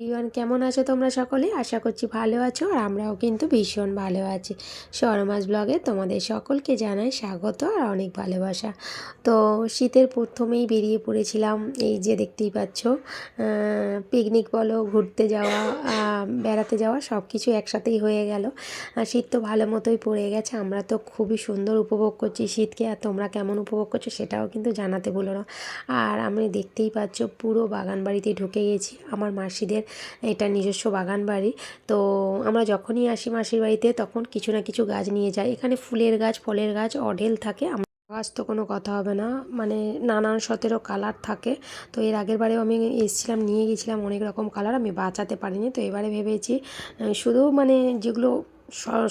Ivan, কেমন আছো তোমরা সকলে? আশা করছি ভালো আছো আর আমরাও কিন্তু ভীষণ ভালো আছি। সরমাস ব্লগে তোমাদের সকলকে জানাই স্বাগত আর অনেক ভালোবাসা। তো শীতের প্রথমেই বেরিয়ে পড়েছিলাম, এই যে দেখতেই পাচ্ছ পিকনিক বলো, ঘুরতে যাওয়া বেড়াতে যাওয়া সব কিছু একসাথেই হয়ে গেল। শীত তো ভালো মতোই পড়ে গেছে, আমরা তো খুবই সুন্দর উপভোগ করছি শীতকে, আর তোমরা কেমন উপভোগ করছ সেটাও কিন্তু জানাতে বলো না। আর আমি দেখতেই পাচ্ছ, পুরো বাগান বাড়িতে ঢুকে গেছি, আমার মাসিদের এটা নিজস্ব বাগান বাড়ি। তো আমরা যখনই আসি মাসির বাড়িতে, তখন কিছু না কিছু গাছ নিয়ে যাই। এখানে ফুলের গাছ, ফলের গাছ অঢেল থাকে। গাছ তো কোনো কথা হবে না। মানে নানান সতেরো কালার থাকে। তো এর আগের বারেও আমি এসেছিলাম, নিয়ে গেছিলাম অনেক রকম কালার। আমি বাঁচাতে পারিনি। তো এবারে ভেবেছি শুধু মানে যেগুলো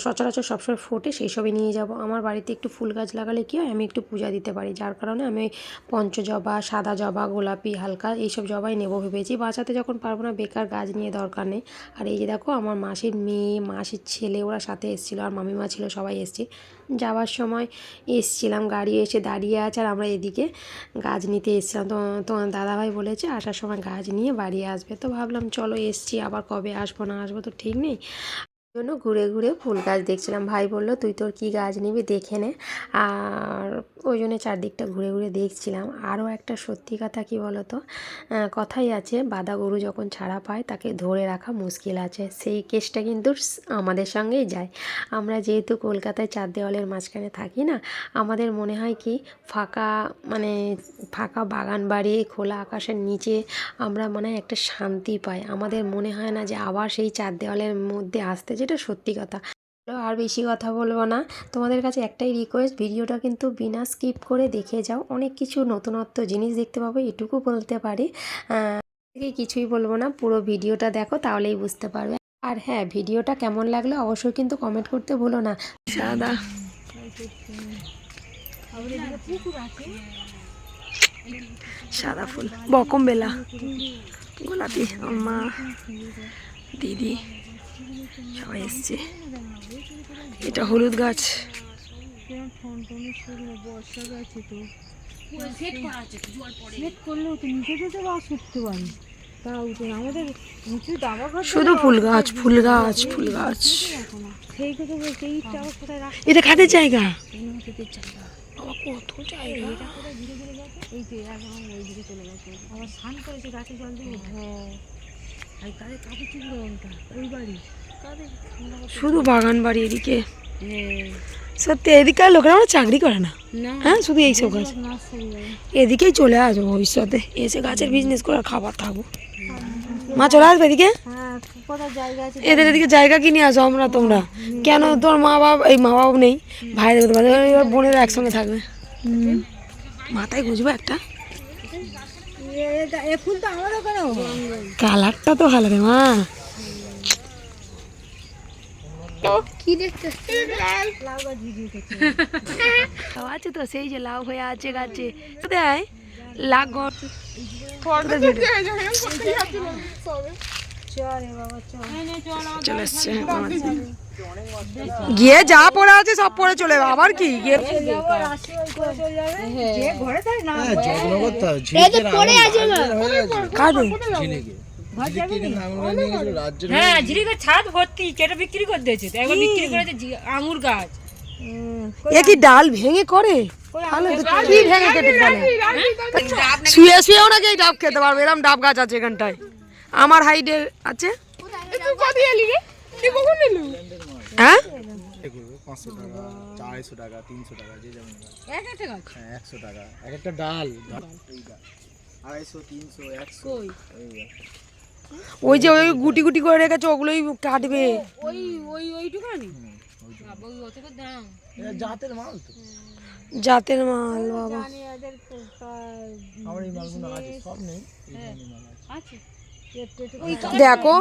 সচরাচর সবসময় ফোটে, সেই সবই নিয়ে যাব। আমার বাড়িতে একটু ফুল গাছ লাগালে কি হয়, আমি একটু পূজা দিতে পারি। যার কারণে আমি পঞ্চজবা, সাদা জবা, গোলাপি, হালকা এইসব জবাই নেব ভেবেছি। বাঁচাতে যখন পারব না, বেকার গাছ নিয়ে দরকার নেই। আর এই যে দেখো, আমার মাসির মেয়ে, মাসির ছেলে ওরা সাথে এসেছিল, আর মামিমা ছিল, সবাই এসছে। যাওয়ার সময় এসছিলাম, গাড়ি এসে দাঁড়িয়ে আছে, আর আমরা এদিকে গাছ নিতে এসছিলাম। তো তোমার দাদাভাই বলেছে, আসার সময় গাছ নিয়ে বাড়ি আসবে। তো ভাবলাম, চলো এসছি, আবার কবে আসব, না আসব তো ঠিক নেই। জন্য ঘুরে ঘুরে ফুল গাছ দেখছিলাম। ভাই বলল, তুই তোর কি গাছ নিবি দেখে নে। আর ওই জন্য চারদিকটা ঘুরে ঘুরে দেখছিলাম। আরও একটা সত্যি কথা কি বলো তো কথাই আছে বাদা গরু যখন ছাড়া পায়, তাকে ধরে রাখা মুশকিল আছে। সেই কেসটা কিন্তু আমাদের সঙ্গেই যায়। আমরা যেহেতু কলকাতায় চার দেওয়ালের মাঝখানে থাকি না, আমাদের মনে হয় কি, ফাঁকা মানে ফাঁকা বাগান বাড়ি, খোলা আকাশের নিচে আমরা মানে একটা শান্তি পাই। আমাদের মনে হয় না যে আবার সেই চার দেওয়ালের মধ্যে আসতে যেটা সত্যি কথা। আর বেশি কথা বলব না। তোমাদের কাছে একটাই রিকোয়েস্ট ভিডিওটা কিন্তু বিনা স্কিপ করে দেখে যাও। অনেক কিছু নতুনত্ব জিনিস দেখতে পাবো, এটুকু বলতে পারি। কিছুই বলব না, পুরো ভিডিওটা দেখো, তাহলেই বুঝতে পারবে। আর হ্যাঁ ভিডিওটা কেমন লাগল অবশ্যই কিন্তু কমেন্ট করতে ভুলো না। সাদা। সাদা ফুল। বকম বেলা। গোলাপি। মা, দিদি। সবাই এসছে। এটা হলুদ গাছ। শুধু ফুল গাছ ফুল গাছ ফুল গাছ। এটা খাদের জায়গা? কত জায়গা এই দিকে চলে গেছে। আবার স্নান করেছে গাছে জল দিয়ে। শুধু বাগান বাড়ি এদিকে। হ্যাঁ। সত্যি এদিকে লোকেরা আমরা চাকরি করে না। হ্যাঁ শুধু এইসব গাছ এদিকেই চলে আসব ভবিষ্যতে। এসে গাছের বিজনেস করে খাবার থাকব মা চলে আসবে এদিকে? হ্যাঁ এদের এদিকে জায়গা কিনে আসো আমরা তোমরা। কেন তোর মা বাবা এই মা বাবা নেই? ভাই দেখতে পারে বোনেরা একসঙ্গে থাকবে। মাথায় গুঁজবো একটা? কালারটা তো ভালো রে মা। আছে তো সেই যে লাউ হয়ে আছে গাছে। দেয় লাগ চল রে বাবা চল। চলে এসছে গিয়ে যা পড়ে আছে সব পরে চলে যাবে। আবার কি? গিয়ে যে ঘরে থাকে না কাঁদে হ্যাঁ ঝিরিকের ছাদ ভর্তি কেটে বিক্রি করে দিয়েছে। একবার বিক্রি করেছে আঙুর গাছ। এ কি ডাল ভেঙে করে? কি ভেঙে কেটে ফেলে? শুয়ে শুয়েও নাকি এই ডাব খেতে পারবে? এরকম ডাব গাছ আছে এখানটায়। আমার হাইডের আছে। হ্যাঁ পাঁচশো টাকা চারশো টাকা তিনশো টাকা যে যেমন গাছ। এক একটা গাছ হ্যাঁ? একশো টাকা এক একটা ডাল আড়াইশো তিনশো একশো ওই যে ওই গুটি গুটি করে রেখেছে ওগুলোই কাটবে। ওই জাতের মাল তো। জাতের মাল বাবা। আমার এই মালগুলো আছে সব নেই এই ধরনের মাল আছে। আছে। দেখো।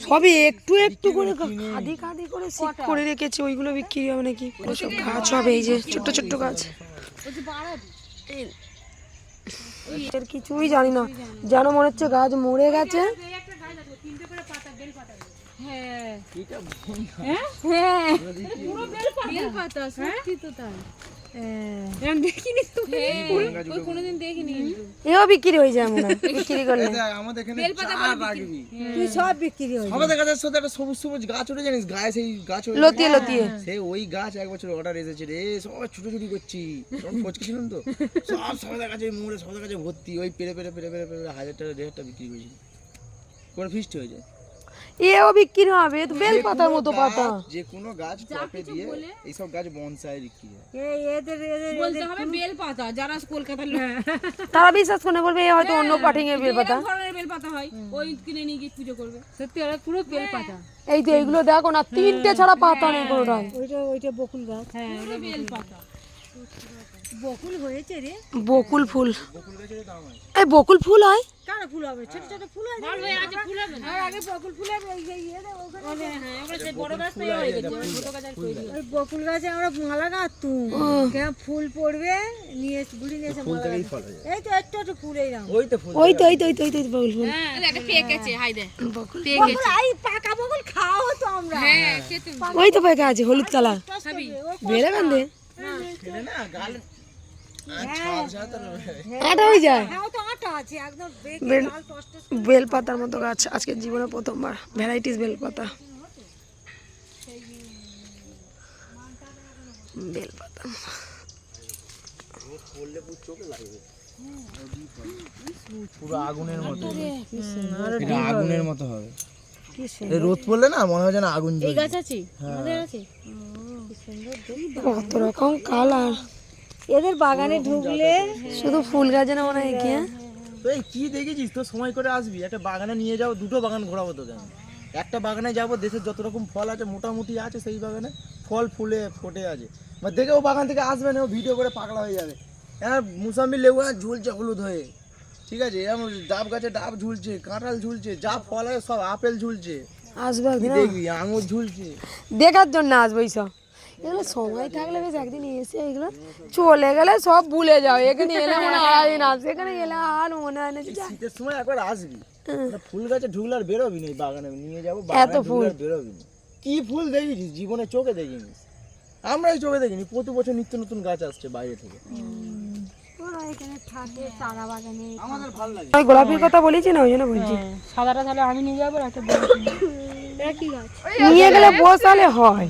সবই একটু একটু করে খাদি খাদি করে সিট করে রেখেছে ওইগুলো বিক্রি হবে নাকি? সব গাছ হবে এই যে ছোট্ট ছোট্ট গাছ। এর কিছুই জানি না। যেন মনে হচ্ছে গাছ মরে গেছে। হ্যাঁ। এটা হ্যাঁ। এও বিক্রি হয়ে যায় বিক্রি করলে। আমাদের এখানে চা রাখবি তুই সব বিক্রি হয়ে আমাদের গাছের সাথে একটা সবুজ সবুজ গাছ উঠে জানিস? গায়ে সেই গাছ ওঠে। লতিয়ে লতিয়ে। সে ওই গাছ এক বছর অর্ডার এসেছে রে। সবাই ছুটোছুটি করছি। তখন পচকেছিলাম তো। সব কাছে মোড়ে সবাই কাছে ভর্তি। ওই পেরে পেরে পেরে পেরে পেরে হাজার টাকা দেড় টাকা বিক্রি করেছি। করে ফিস্ট হয়েছে এও বিক্রি হবে তো বেল পাতার মতো পাতা। যে কোনো গাছ টপে দিয়ে এইসব গাছ বনসাই বিক্রি হয়। এই এদের এদের বলতে হবে বেল পাতা যারা কলকাতার লোক। তারা বিশ্বাস করে বলবে এ হয়তো অন্য কাটিং এর বেল পাতা। ধরনের বেল পাতা হয় ওই কিনে নিয়ে গিয়ে পুজো করবে। সত্যি ওরা পুরো বেল পাতা। এই তো এইগুলো দেখো না তিনটে ছাড়া পাতা নেই কোনোটাই ওইটা ওইটা বকুল গাছ। হ্যাঁ বেল পাতা। বকুল হয়েছে রে। বকুল ফুল। এই বকুল ফুল হয়? কার ফুল হবে? ছোট ছোট ফুল হয় বড় হয়ে আছে ফুল হবে আর আগে বকুল ফুল হবে এই যে ইয়ে ওখানে হ্যাঁ আমরা সেই বড় গাছ হয়ে গেছে ছোট গাছ আর তৈরি ওই বকুল গাছে আমরা মালা গাঁথতুম কেমন ফুল পড়বে? নিয়ে এসে বুড়ি নিয়ে মালা হয়ে এই তো একটু একটু ফুল এইরাম ওই তো ফুল ওই তো ওই তো ওই তো ওই তো বকুল ফুল। হ্যাঁ একটা পেক আছে হাই দে বকুল। বকুল এই পাকা বকুল খাওয়া হতো আমরা। হ্যাঁ খেতে ওই তো পাকা আছে হলুদ কালার। বেড়ে বান্ধে। খেলে না গাল আটা হয়ে যায়? হ্যাঁ তো আটা আছে একদম বেঁকে বেল- লাল কষ্ট বেল পাতার মতো গাছ আজকে জীবনে প্রথমবার ভ্যারাইটিস বেল পাতা বেল পাতা পুরো আগুনের মতো। এটা আগুনের মতো হবে। রোদ পড়লে না মনে হয় যেন আগুন গাছ আছে? আমাদের আছে? কত রকম কালার এদের বাগানে ঢুকলে শুধু ফুল গাছে না মনে হয় কি হ্যাঁ? এই কি দেখেছিস? তো সময় করে আসবি। একটা বাগানে নিয়ে যাও দুটো বাগান ঘোরাবো তোকে আমি। একটা বাগানে যাব দেশের যত রকম ফল আছে মোটামুটি আছে সেই বাগানে। ফল ফুলে ফোটে আছে। বা দেখে ও বাগান থেকে আসবে না ও ভিডিও করে পাগলা হয়ে যাবে। হ্যাঁ মুসাম্বি লেবু গাছ ঝুলছে হলুদ হয়ে। ঠিক আছে? এরকম ডাব গাছে ডাব ঝুলছে কাঁঠাল ঝুলছে যা ফল আছে সব আপেল ঝুলছে। আসবে দেখবি? আঙুর ঝুলছে। দেখার জন্য আসবে এইসব এগুলো সময় থাকলে বেশ একদিন এসে এগুলো চলে গেলে সব ভুলে যাও এখানে এলে মনে হয় আসবে এখানে এলে আর মনে হয় না শীতের সময় একবার আসবি। ফুল গাছে ঢুকলে আর বেরোবি না বাগানে নিয়ে যাব এত ফুল। বেরোবি না। কি ফুল দেখেছিস জীবনে চোখে দেখিনি। আমরাই চোখে দেখিনি প্রতি বছর নিত্য নতুন গাছ আসছে বাইরে থেকে। গোলাপির কথা বলেছি না ওই জন্য বলছি। সাদাটা তাহলে আমি নিয়ে যাব একটা নিয়ে গেলে বসালে হয়।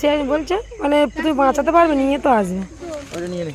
সে বলছে মানে তুই বাঁচাতে পারবে নিয়ে তো আসবে। নিয়ে নে।